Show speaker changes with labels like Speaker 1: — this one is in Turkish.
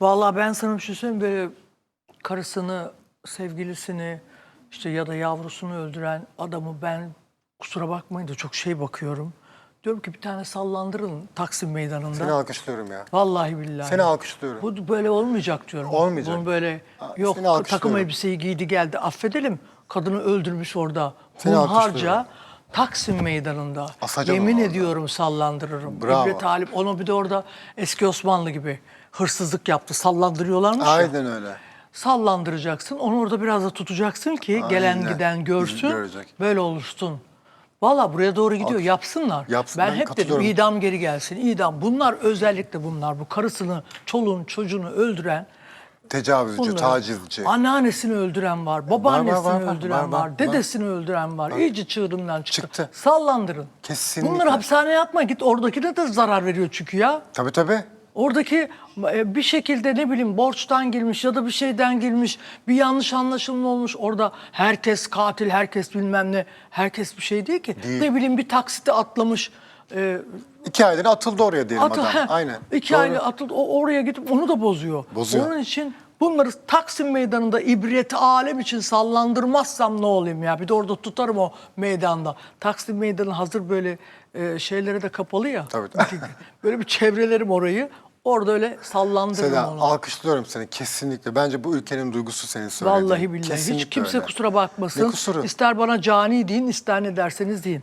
Speaker 1: Vallahi ben sana bir şey söyleyeyim böyle karısını, sevgilisini işte ya da yavrusunu öldüren adamı ben kusura bakmayın da çok şey bakıyorum. Diyorum ki bir tane sallandırın Taksim Meydanı'nda.
Speaker 2: Seni alkışlıyorum ya.
Speaker 1: Vallahi billahi.
Speaker 2: Seni alkışlıyorum.
Speaker 1: Bu böyle olmayacak diyorum.
Speaker 2: Olmayacak.
Speaker 1: Bunu böyle
Speaker 2: Aa,
Speaker 1: yok takım elbiseyi giydi geldi affedelim. Kadını öldürmüş orada.
Speaker 2: Seni
Speaker 1: Hunharca
Speaker 2: alkışlıyorum.
Speaker 1: Taksim Meydanı'nda.
Speaker 2: Asacağım
Speaker 1: Yemin
Speaker 2: orada.
Speaker 1: ediyorum sallandırırım.
Speaker 2: Bravo.
Speaker 1: İbret Talip onu bir de orada eski Osmanlı gibi hırsızlık yaptı. Sallandırıyorlarmış ya.
Speaker 2: Aynen öyle.
Speaker 1: Sallandıracaksın. Onu orada biraz da tutacaksın ki gelen
Speaker 2: Aynen.
Speaker 1: giden görsün.
Speaker 2: Görecek.
Speaker 1: Böyle olursun. Valla buraya doğru gidiyor. Yapsınlar.
Speaker 2: Yapsın,
Speaker 1: ben, hep dedim idam geri gelsin. İdam. Bunlar özellikle bunlar. Bu karısını, çoluğunu, çocuğunu öldüren
Speaker 2: Tecavüzcü,
Speaker 1: bunlar.
Speaker 2: tacizci.
Speaker 1: Anneannesini öldüren var. Babaannesini
Speaker 2: var, var,
Speaker 1: öldüren var.
Speaker 2: var, var, var.
Speaker 1: Dedesini öldüren var. İyice çığırından çıktı.
Speaker 2: Çıktı.
Speaker 1: Sallandırın.
Speaker 2: Kesinlikle.
Speaker 1: Bunları hapishaneye atma. Git oradakine de zarar veriyor çünkü ya.
Speaker 2: Tabii tabii.
Speaker 1: Oradaki e, bir şekilde ne bileyim borçtan girmiş ya da bir şeyden girmiş, bir yanlış anlaşılma olmuş. Orada herkes katil, herkes bilmem ne, herkes bir şey değil ki.
Speaker 2: Değil.
Speaker 1: Ne bileyim bir taksite atlamış. E,
Speaker 2: İki aylığına atıldı oraya diyelim
Speaker 1: atı,
Speaker 2: adam.
Speaker 1: heh,
Speaker 2: Aynen.
Speaker 1: İki
Speaker 2: Doğru.
Speaker 1: atıldı. O oraya gidip onu da bozuyor.
Speaker 2: Bozuyor.
Speaker 1: Onun için bunları Taksim Meydanı'nda ibret alem için sallandırmazsam ne olayım ya? Bir de orada tutarım o meydanda. Taksim Meydanı hazır böyle e, şeylere de kapalı ya.
Speaker 2: Tabii.
Speaker 1: böyle bir çevrelerim orayı. Orada öyle sallandırırım
Speaker 2: Seda
Speaker 1: onu.
Speaker 2: alkışlıyorum seni kesinlikle. Bence bu ülkenin duygusu senin söylediğin.
Speaker 1: Vallahi billahi. Hiç
Speaker 2: Kesinlikle
Speaker 1: kimse
Speaker 2: öyle.
Speaker 1: kusura bakmasın.
Speaker 2: Ne kusuru?
Speaker 1: İster bana cani deyin, ister ne derseniz deyin.